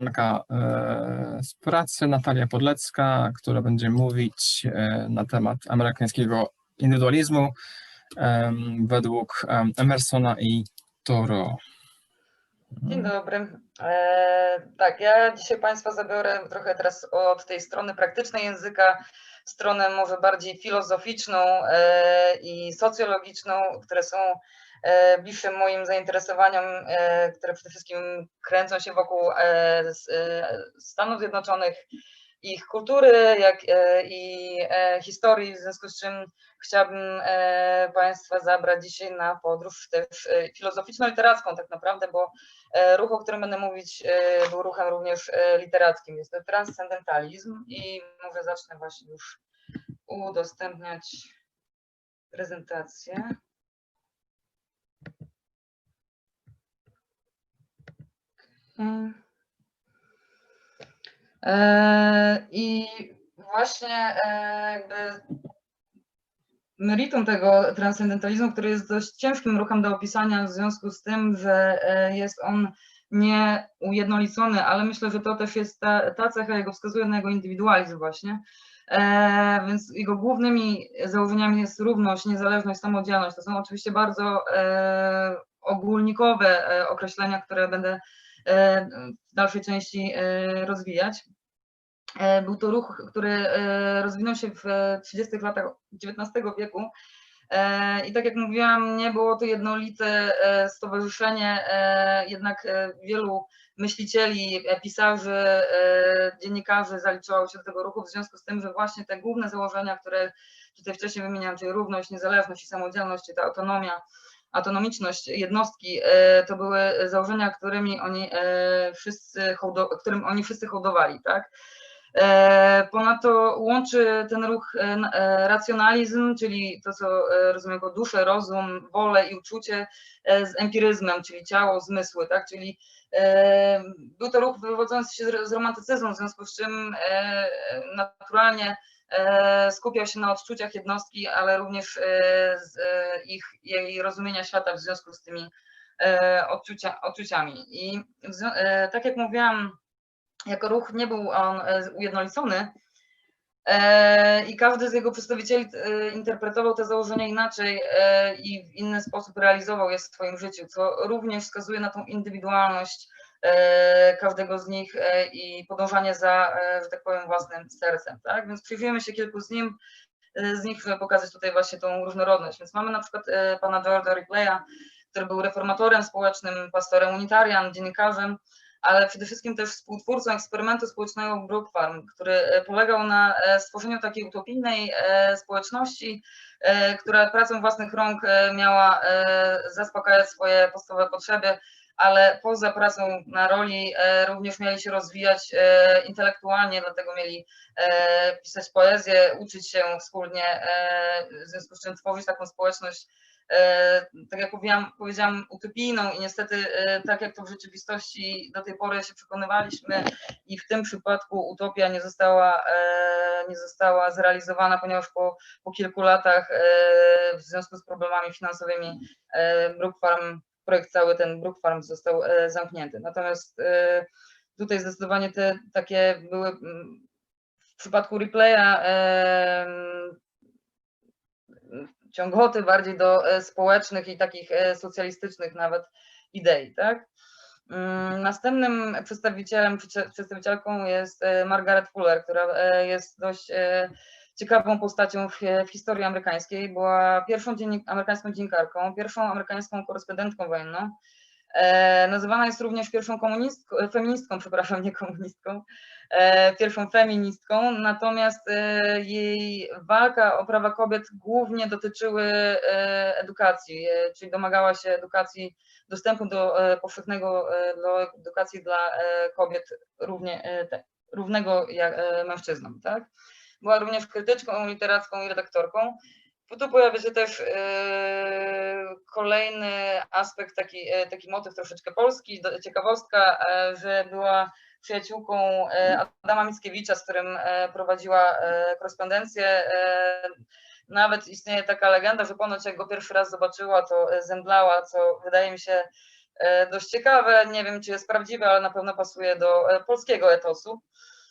e, z pracy, Natalia Podlecka, która będzie mówić e, na temat amerykańskiego indywidualizmu według em, Emersona i Toro. Dzień dobry. E, tak, ja dzisiaj Państwa zabiorę trochę teraz od tej strony praktycznej języka, stronę może bardziej filozoficzną i socjologiczną, które są e, bliższe moim zainteresowaniom, e, które przede wszystkim kręcą się wokół e, Stanów Zjednoczonych, ich kultury jak, i historii, w związku z czym chciałabym Państwa zabrać dzisiaj na podróż też filozoficzno-literacką tak naprawdę, bo Ruch, o którym będę mówić, był ruchem również literackim. Jest to transcendentalizm i może zacznę właśnie już udostępniać prezentację. Mm. E, I właśnie e, jakby meritum tego transcendentalizmu, który jest dość ciężkim ruchem do opisania w związku z tym, że e, jest on nieujednolicony, ale myślę, że to też jest ta, ta cecha jego wskazuje na jego indywidualizm właśnie. E, więc jego głównymi założeniami jest równość, niezależność, samodzielność. To są oczywiście bardzo e, ogólnikowe e, określenia, które będę e, w dalszej części e, rozwijać. E, Był to ruch, który e, rozwinął się w 30 latach XIX wieku. E, I tak jak mówiłam, nie było to jednolite e, stowarzyszenie, e, jednak e, wielu myślicieli, e, pisarzy, e, dziennikarzy zaliczało się do tego ruchu w związku z tym, że właśnie te główne założenia, które tutaj wcześniej wymieniałam, czyli równość, niezależność i samodzielność, czy ta autonomia, autonomiczność jednostki, e, to były założenia, którymi oni e, wszyscy, którym oni wszyscy hołdowali, tak? E, Ponadto łączy ten ruch racjonalizm, czyli to, co rozumiem jako duszę, rozum, wolę i uczucie, z empiryzmem, czyli ciało, zmysły, tak? Czyli był to ruch wywodzący się z romantycyzmu, w związku z czym naturalnie skupiał się na odczuciach jednostki, ale również e, e, ich, jej rozumienia świata w związku z tymi e, odczucia, odczuciami. I e, tak jak mówiłam, jako ruch nie był on e, ujednolicony e, i każdy z jego przedstawicieli e, interpretował te założenia inaczej e, i w inny sposób realizował je w swoim życiu, co również wskazuje na tą indywidualność e, każdego z nich e, i podążanie za, e, że tak powiem, własnym sercem. Tak? Więc przyjrzyjmy się kilku z nim, e, z nich, żeby pokazać tutaj właśnie tą różnorodność. Więc mamy na przykład e, pana George'a Ripleya, który był reformatorem społecznym, pastorem unitarian, dziennikarzem, ale przede wszystkim też współtwórcą eksperymentu społecznego Brook Farm, który e, polegał na e, stworzeniu takiej utopijnej e, społeczności, e, która pracą własnych rąk e, miała e, zaspokajać swoje podstawowe potrzeby, ale poza pracą na roli e, również mieli się rozwijać e, intelektualnie, dlatego mieli e, pisać poezję, uczyć się wspólnie, w związku z czym tworzyć taką społeczność tak jak powiedziałam, utopijną i niestety tak jak to w rzeczywistości do tej pory się przekonywaliśmy i w tym przypadku utopia nie została, nie została zrealizowana, ponieważ po, po kilku latach w związku z problemami finansowymi Brook Farm, projekt cały ten Brook Farm został e, zamknięty. Natomiast e, tutaj zdecydowanie te takie były w przypadku replaya em, ciągoty bardziej do e, społecznych i takich e, socjalistycznych nawet idei, tak? Mm, Następnym przedstawicielem, przedsta- przedstawicielką jest e, Margaret Fuller, która e, jest dość e, ciekawą postacią w, w historii amerykańskiej. Była pierwszą dziennik, amerykańską dziennikarką, pierwszą amerykańską korespondentką wojenną. E, Nazywana jest również pierwszą komunistką, e, feministką, przepraszam, nie komunistką, e, pierwszą feministką, natomiast e, jej walka o prawa kobiet głównie dotyczyły e, edukacji, e, czyli domagała się edukacji, dostępu do powszechnego, do edukacji dla kobiet równie, te- równego jak mężczyznom, tak? Była również krytyczką literacką i redaktorką. Tu pojawia się też e, kolejny aspekt, taki, e, taki motyw troszeczkę polski, ciekawostka, e, że była przyjaciółką e, Adama Mickiewicza, z którym prowadziła korespondencję. Nawet istnieje taka legenda, że ponoć jak go pierwszy raz zobaczyła, to zemdlała, co wydaje mi się dość ciekawe. Nie wiem, czy jest prawdziwe, ale na pewno pasuje do polskiego etosu.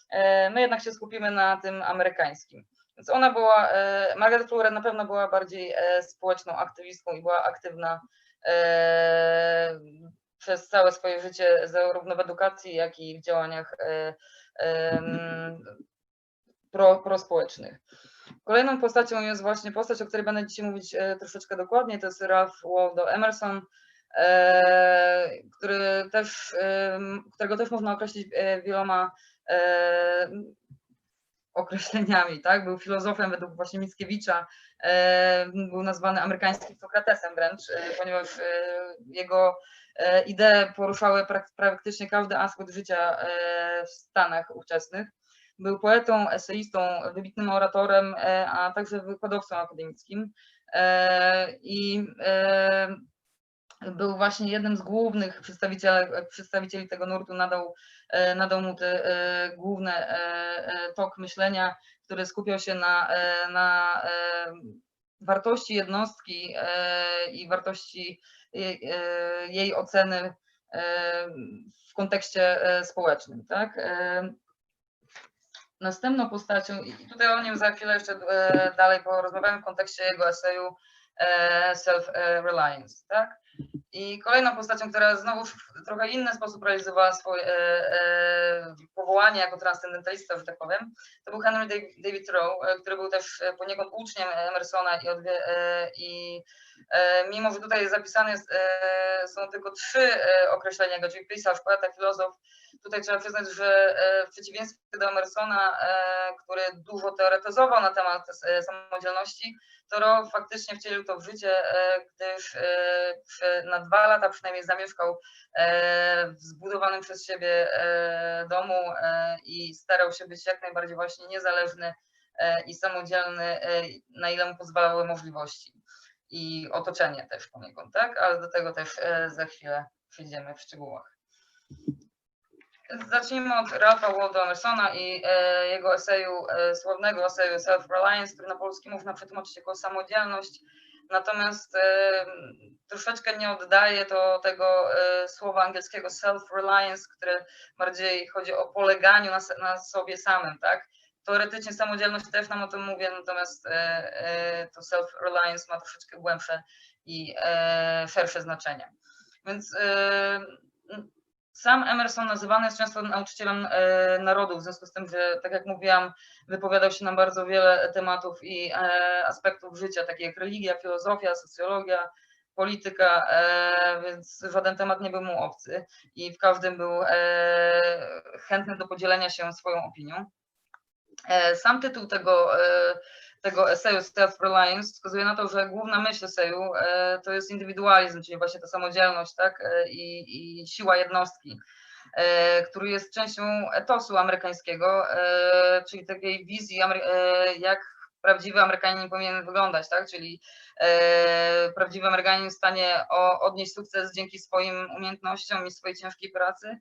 E, My jednak się skupimy na tym amerykańskim. Więc ona była, e, Margaret Fuller na pewno była bardziej e, społeczną aktywistką i była aktywna przez całe swoje życie, zarówno w edukacji, jak i w działaniach pro, prospołecznych. Kolejną postacią jest właśnie postać, o której będę dzisiaj mówić troszeczkę dokładniej, to jest Ralph Waldo Emerson, który też, którego też można określić wieloma określeniami, tak? Był filozofem według właśnie Mickiewicza, e, był nazwany amerykańskim Sokratesem wręcz, e, ponieważ e, jego e, idee poruszały prak- praktycznie każdy aspekt życia e, w Stanach ówczesnych. Był poetą, eseistą, wybitnym oratorem, e, a także wykładowcą akademickim. E, I e, był właśnie jednym z głównych przedstawicieli, tego nurtu, nadał, e, nadał mu te e, główny e, tok myślenia, który skupiał się na, na wartości jednostki i wartości jej, jej oceny w kontekście społecznym. Tak? Następną postacią, i tutaj o nim za chwilę jeszcze dalej porozmawiamy w kontekście jego eseju Self-Reliance. Tak? I kolejną postacią, która znowu w trochę inny sposób realizowała swoje e, e, powołanie jako transcendentalista, że tak powiem, to był Henry Dav- David Thoreau, e, który był też e, poniekąd uczniem Emersona i, odwie, e, i e, mimo, że tutaj zapisane jest, e, są tylko trzy e, określenia go, czyli pisarz, poeta, filozof, tutaj trzeba przyznać, że w przeciwieństwie do Emersona, który dużo teoretyzował na temat samodzielności, Toro faktycznie wcielił to w życie, e, gdyż e, na dwa lata przynajmniej zamieszkał e, w zbudowanym przez siebie domu i starał się być jak najbardziej właśnie niezależny i samodzielny, na ile mu pozwalały możliwości i otoczenie też poniekąd, tak? Ale do tego też za chwilę przyjdziemy w szczegółach. Zacznijmy od Ralpha Waldo Emersona i e, jego eseju, e, sławnego eseju Self-Reliance, który na polski można przetłumaczyć jako samodzielność. Natomiast e, troszeczkę nie oddaje to tego e, słowa angielskiego self-reliance, które bardziej chodzi o poleganiu na, na sobie samym, tak? Teoretycznie samodzielność też nam o tym mówię, natomiast e, e, to self-reliance ma troszeczkę głębsze i szersze znaczenie. Więc sam Emerson nazywany jest często nauczycielem e, narodu, w związku z tym, że tak jak mówiłam, wypowiadał się na bardzo wiele tematów i e, aspektów życia, takie jak religia, filozofia, socjologia, polityka, e, więc żaden temat nie był mu obcy i w każdym był chętny do podzielenia się swoją opinią. Sam tytuł tego, tego eseju Self-Reliance wskazuje na to, że główna myśl eseju e, to jest indywidualizm, czyli właśnie ta samodzielność tak? e, i, i siła jednostki, e, który jest częścią etosu amerykańskiego, czyli takiej wizji, jak prawdziwy Amerykanin powinien wyglądać, tak? czyli prawdziwy Amerykanin w stanie odnieść sukces dzięki swoim umiejętnościom i swojej ciężkiej pracy,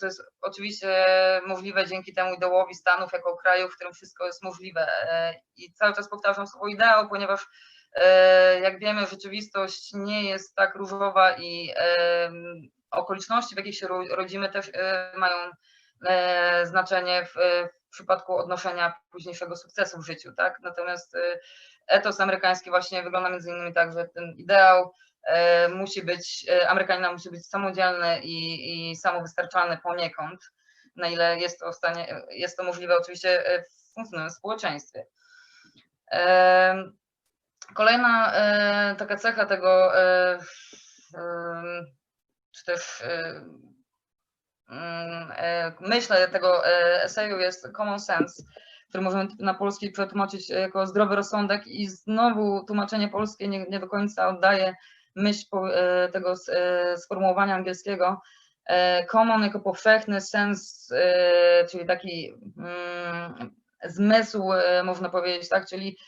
co jest oczywiście możliwe dzięki temu ideałowi Stanów jako kraju, w którym wszystko jest możliwe. E, I cały czas powtarzam słowo ideał, ponieważ e, jak wiemy, rzeczywistość nie jest tak różowa i okoliczności, w jakich się ro- rodzimy, też e, mają e, znaczenie w, w przypadku odnoszenia późniejszego sukcesu w życiu. Tak? Natomiast e, etos amerykański właśnie wygląda między innymi tak, że ten ideał e, musi być, e, Amerykanina musi być samodzielny i, i samowystarczalny poniekąd, na ile jest to w stanie, jest to możliwe oczywiście e, w funkcjonalnym społeczeństwie. Kolejna e, taka cecha tego, e, czy też e, mm, e, myślę tego e, eseju jest common sense, który możemy na polski przetłumaczyć jako zdrowy rozsądek i znowu tłumaczenie polskie nie, nie do końca oddaje myśl e, tego e, sformułowania angielskiego. E, Common jako powszechny sens, czyli taki mm, zmysł, można powiedzieć, tak, czyli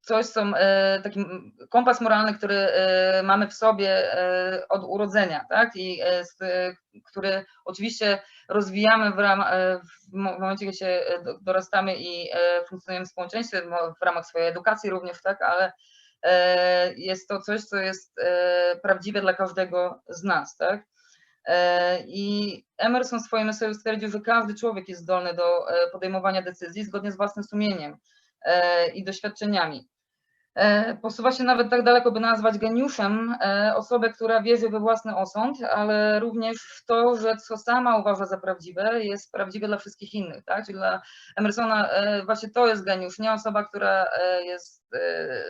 coś, co taki kompas moralny, który mamy w sobie od urodzenia, tak? I który oczywiście rozwijamy w, ram, w mo- w momencie, kiedy się do- dorastamy i funkcjonujemy w społeczeństwie, w ramach swojej edukacji również, tak? Ale jest to coś, co jest e, prawdziwe dla każdego z nas, tak? E, I Emerson w swoim eseju stwierdził, że każdy człowiek jest zdolny do e, podejmowania decyzji zgodnie z własnym sumieniem e, i doświadczeniami. E, Posuwa się nawet tak daleko, by nazwać geniuszem e, osobę, która wierzy we własny osąd, ale również w to, że co sama uważa za prawdziwe, jest prawdziwe dla wszystkich innych. Tak? Czyli dla Emersona e, właśnie to jest geniusz, nie osoba, która e, jest, e,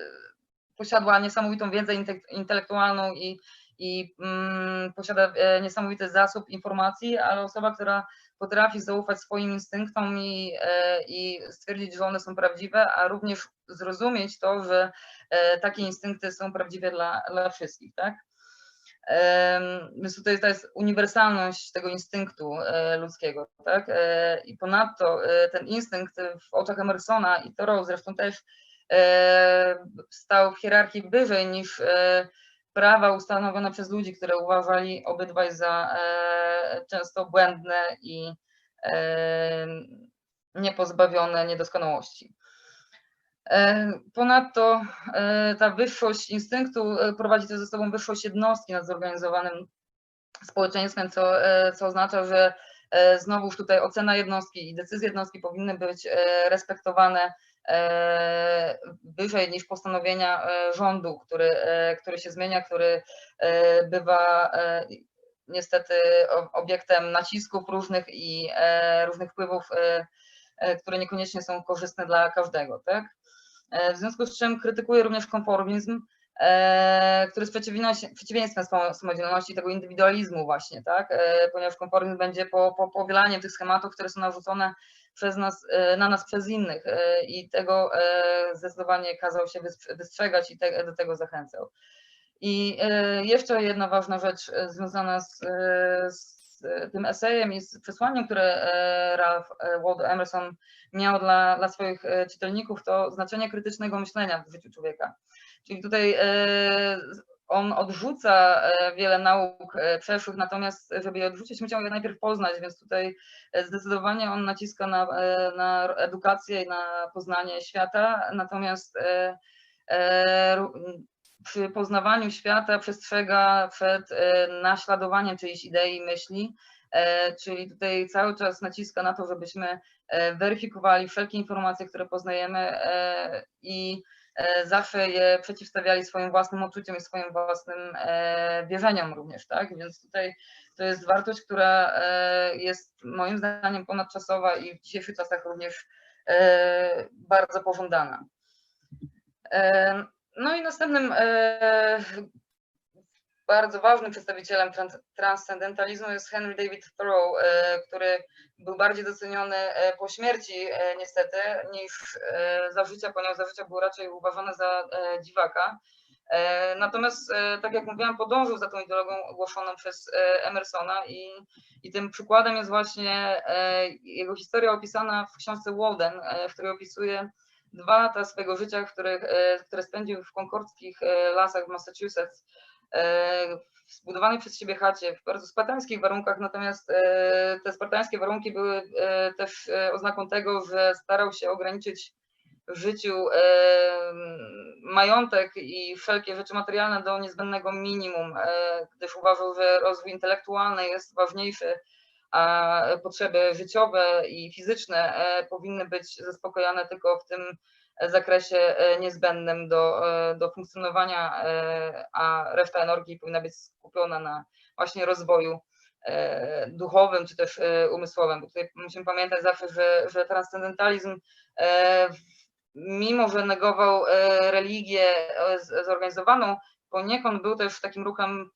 posiadła niesamowitą wiedzę inte- intelektualną i, i mm, posiada e, niesamowity zasób informacji, ale osoba, która potrafi zaufać swoim instynktom i, e, i stwierdzić, że one są prawdziwe, a również zrozumieć to, że e, takie instynkty są prawdziwe dla, dla wszystkich, tak? Więc tutaj to jest uniwersalność tego instynktu ludzkiego, tak? I ponadto ten instynkt w oczach Emersona i Thoreau zresztą też stał w hierarchii wyżej niż e, prawa ustanowione przez ludzi, które uważali obydwaj za e, często błędne i e, niepozbawione niedoskonałości. E, Ponadto e, ta wyższość instynktu e, prowadzi też ze sobą wyższość jednostki nad zorganizowanym społeczeństwem, co, e, co oznacza, że e, znowuż tutaj ocena jednostki i decyzje jednostki powinny być e, respektowane e, wyżej niż postanowienia e, rządu, który, e, który się zmienia, który e, bywa e, niestety obiektem nacisków różnych i e, różnych wpływów, e, e, które niekoniecznie są korzystne dla każdego. Tak? E, W związku z czym krytykuję również konformizm, e, który jest przeciwieństwem samo- samodzielności, tego indywidualizmu właśnie, tak? E, ponieważ konformizm będzie po, po, powielaniem tych schematów, które są narzucone przez nas, e, na nas przez innych e, i tego e, zdecydowanie kazał się wystrzegać i te, do tego zachęcał. I jeszcze jedna ważna rzecz związana z, z tym esejem i z przesłaniem, które Ralph Waldo Emerson miał dla, dla swoich czytelników, to znaczenie krytycznego myślenia w życiu człowieka. Czyli tutaj on odrzuca e, wiele nauk e, przeszłych, natomiast żeby je odrzucić, musiał je najpierw poznać, więc tutaj e, zdecydowanie on naciska na, e, na edukację i na poznanie świata, natomiast e, e, przy poznawaniu świata przestrzega przed e, naśladowaniem czyjejś idei i myśli, e, czyli tutaj cały czas naciska na to, żebyśmy e, weryfikowali wszelkie informacje, które poznajemy e, i e, zawsze je przeciwstawiali swoim własnym uczuciom i swoim własnym e, wierzeniom również, tak? Więc tutaj to jest wartość, która e, jest moim zdaniem ponadczasowa i w dzisiejszych czasach również e, bardzo pożądana. E, No i następnym e, bardzo ważnym przedstawicielem trans- transcendentalizmu jest Henry David Thoreau, e, który był bardziej doceniony e, po śmierci e, niestety niż za życia, ponieważ za życia był raczej uważany za dziwaka. Natomiast, tak jak mówiłam, podążył za tą ideologią ogłoszoną przez Emersona i, i tym przykładem jest właśnie jego historia opisana w książce Walden, w której opisuje dwa lata swojego życia, w których, e, które spędził w konkordzkich e, lasach w Massachusetts, w zbudowanej przez siebie chacie, w bardzo spartańskich warunkach, natomiast e, te spartańskie warunki były e, też e, oznaką tego, że starał się ograniczyć w życiu e, majątek i wszelkie rzeczy materialne do niezbędnego minimum, e, gdyż uważał, że rozwój intelektualny jest ważniejszy, a potrzeby życiowe i fizyczne e, powinny być zaspokojone tylko w tym zakresie e, niezbędnym do, e, do funkcjonowania, e, a reszta energii powinna być skupiona na właśnie rozwoju duchowym czy też umysłowym. Bo tutaj musimy pamiętać zawsze, że, że transcendentalizm mimo, że negował religię zorganizowaną, poniekąd był też takim ruchem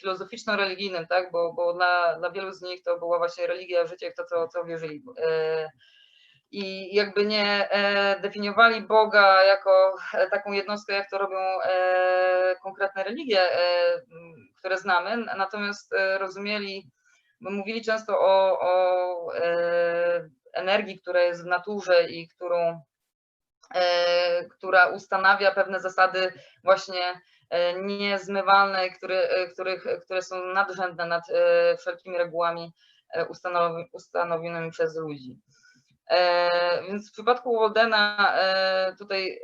filozoficzno-religijnym, tak? bo, bo dla, dla wielu z nich to była właśnie religia, życie to, co, co wierzyli. I jakby nie e, definiowali Boga jako e, taką jednostkę, jak to robią e, konkretne religie, które znamy, natomiast rozumieli, bo mówili często o, o energii, która jest w naturze i którą która ustanawia pewne zasady właśnie niezmywalne, które, których, które są nadrzędne nad wszelkimi regułami ustanowi, ustanowionymi przez ludzi. E, Więc w przypadku Waldena e, tutaj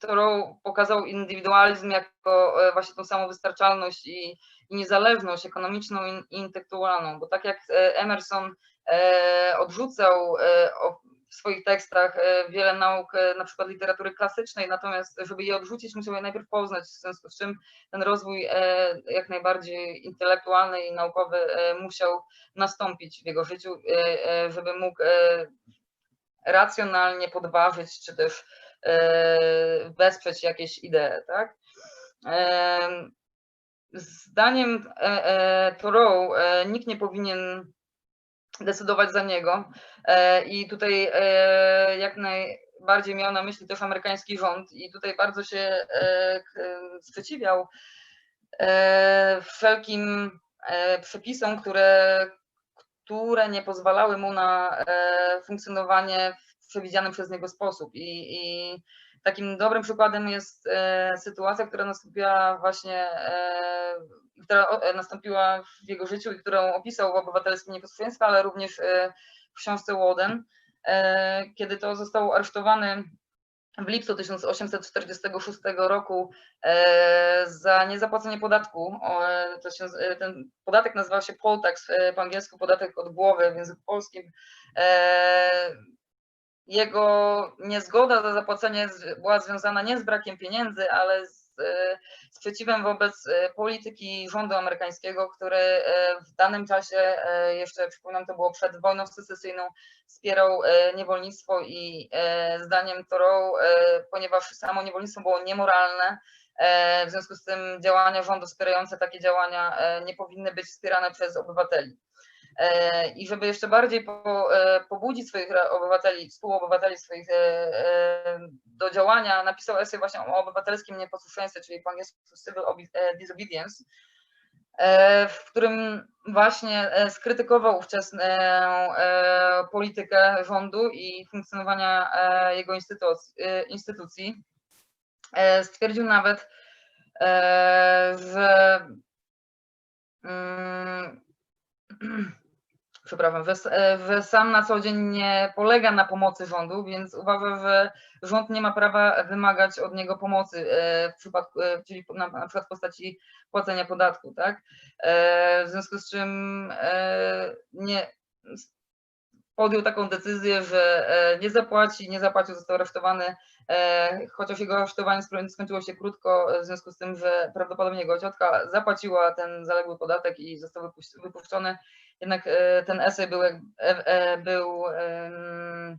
Thoreau pokazał indywidualizm jako e, właśnie tą samowystarczalność i, i niezależność ekonomiczną i intelektualną, bo tak jak Emerson odrzucał w swoich tekstach wiele nauk, na przykład literatury klasycznej, natomiast żeby je odrzucić, musiał je najpierw poznać, w związku z czym ten rozwój jak najbardziej intelektualny i naukowy musiał nastąpić w jego życiu, żeby mógł racjonalnie podważyć, czy też e, wesprzeć jakieś idee, tak? Em, Zdaniem e, e, Thoreau e, nikt nie powinien decydować za niego e, i tutaj e, jak najbardziej miał na myśli też amerykański rząd i tutaj bardzo się e, sprzeciwiał e, wszelkim e, przepisom, które, które nie pozwalały mu na e, funkcjonowanie w przewidziany przez niego sposób. I, i takim dobrym przykładem jest e, sytuacja, która nastąpiła właśnie, e, która nastąpiła w jego życiu i którą opisał w Obywatelskim Nieposłuszeństwie, ale również w książce Woden, e, kiedy to został aresztowany w lipcu 1846 roku e, za niezapłacenie podatku. E, e, ten podatek nazywał się poll tax, po angielsku podatek od głowy w języku polskim. Jego niezgoda za zapłacenie była związana nie z brakiem pieniędzy, ale z sprzeciwem wobec e, polityki rządu amerykańskiego, który e, w danym czasie, e, jeszcze przypominam, to było przed wojną secesyjną, wspierał niewolnictwo i zdaniem Thoreau, ponieważ samo niewolnictwo było niemoralne, w związku z tym działania rządu wspierające takie działania nie powinny być wspierane przez obywateli. E, I żeby jeszcze bardziej po, e, pobudzić swoich obywateli, współobywateli swoich e, do działania, napisał esej właśnie o obywatelskim nieposłuszeństwie, czyli po angielsku civil disobedience, w którym właśnie skrytykował ówczesną politykę rządu i funkcjonowania jego instytuc- instytucji. Stwierdził nawet, że mm, przepraszam, e, sam na co dzień nie polega na pomocy rządu, więc uważa, że rząd nie ma prawa wymagać od niego pomocy e, w przypadku, e, czyli na, na przykład w postaci płacenia podatku, tak? W związku z czym nie podjął taką decyzję, że nie zapłaci, nie zapłacił, został aresztowany, chociaż jego aresztowanie skończyło się krótko, w związku z tym, że prawdopodobnie jego ciotka zapłaciła ten zaległy podatek i został wypuszczony. Jednak e, ten esej był, e, e, był em,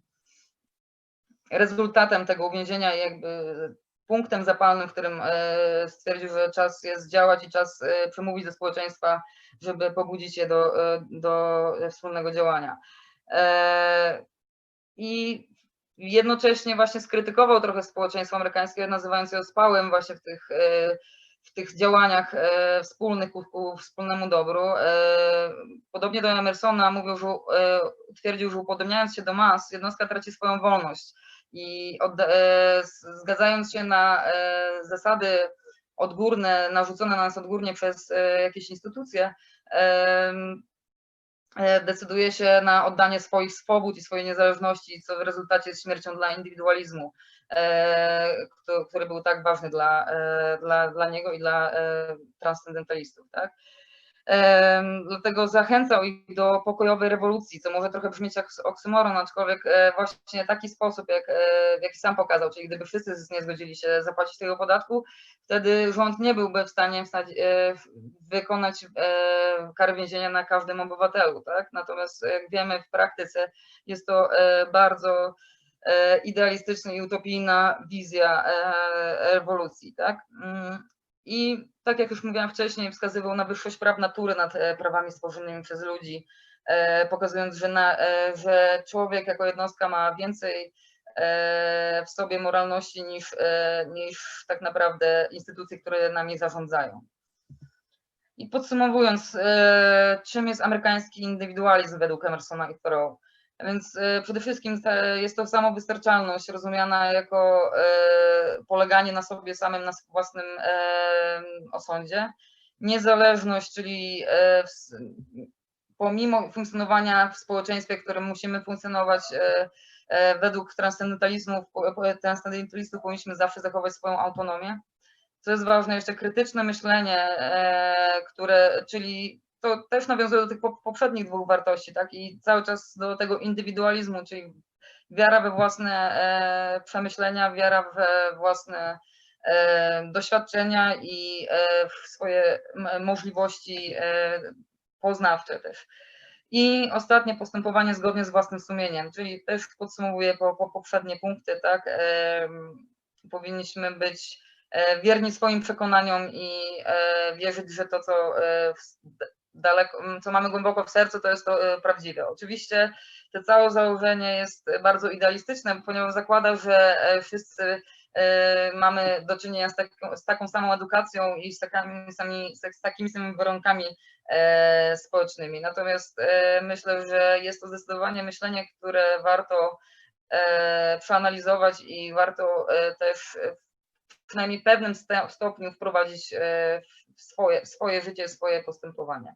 rezultatem tego uwięzienia i jakby punktem zapalnym, w którym stwierdził, że czas jest działać i czas przemówić do społeczeństwa, żeby pobudzić je do, do wspólnego działania. I jednocześnie właśnie skrytykował trochę społeczeństwo amerykańskie, nazywając je ospałym właśnie w tych, w tych działaniach e, wspólnych ku, wspólnemu dobru. E, Podobnie do Emersona mówił, że e, twierdził, że upodobniając się do mas, jednostka traci swoją wolność i z- zgadzając się na zasady odgórne, narzucone na nas odgórnie przez jakieś instytucje, decyduje się na oddanie swoich swobód i swojej niezależności, co w rezultacie jest śmiercią dla indywidualizmu, e, który był tak ważny dla, e, dla, dla niego i dla e, transcendentalistów. Tak? Dlatego zachęcał ich do pokojowej rewolucji, co może trochę brzmieć jak oksymoron, aczkolwiek właśnie taki sposób, jak, w jaki sam pokazał, czyli gdyby wszyscy nie zgodzili się zapłacić tego podatku, wtedy rząd nie byłby w stanie wykonać kary więzienia na każdym obywatelu. Tak? Natomiast jak wiemy w praktyce jest to bardzo idealistyczna i utopijna wizja e, rewolucji. Tak? Mm, I tak jak już mówiłam wcześniej, wskazywał na wyższość praw natury nad e, prawami stworzonymi przez ludzi, e, pokazując, że, na, e, że człowiek jako jednostka ma więcej e, w sobie moralności niż, e, niż tak naprawdę instytucje, które nami zarządzają. I podsumowując, e, czym jest amerykański indywidualizm według Emersona i Thoreau? Więc e, przede wszystkim jest to samowystarczalność rozumiana jako e, poleganie na sobie samym, na własnym e, osądzie. Niezależność, czyli pomimo funkcjonowania w społeczeństwie, w którym musimy funkcjonować, według transcendentalistów powinniśmy zawsze zachować swoją autonomię. Co jest ważne, jeszcze krytyczne myślenie, które, czyli to też nawiązuje do tych po- poprzednich dwóch wartości, tak? I cały czas do tego indywidualizmu, czyli wiara we własne e, przemyślenia, wiara we własne e, doświadczenia i e, w swoje możliwości e, poznawcze też. I ostatnie postępowanie zgodnie z własnym sumieniem, czyli też podsumowuję po, po poprzednie punkty, tak? em, Powinniśmy być e, wierni swoim przekonaniom i e, wierzyć, że to, co e, daleko, m, co mamy głęboko w sercu, to jest to e, prawdziwe. Oczywiście to całe założenie jest bardzo idealistyczne, ponieważ zakłada, że e, wszyscy e, mamy do czynienia z taką, z taką samą edukacją i z takimi, sami, z takimi samymi warunkami e, społecznymi. Natomiast myślę, że jest to zdecydowanie myślenie, które warto przeanalizować i warto też e, w przynajmniej pewnym stopniu wprowadzić w swoje, w swoje życie, swoje postępowanie.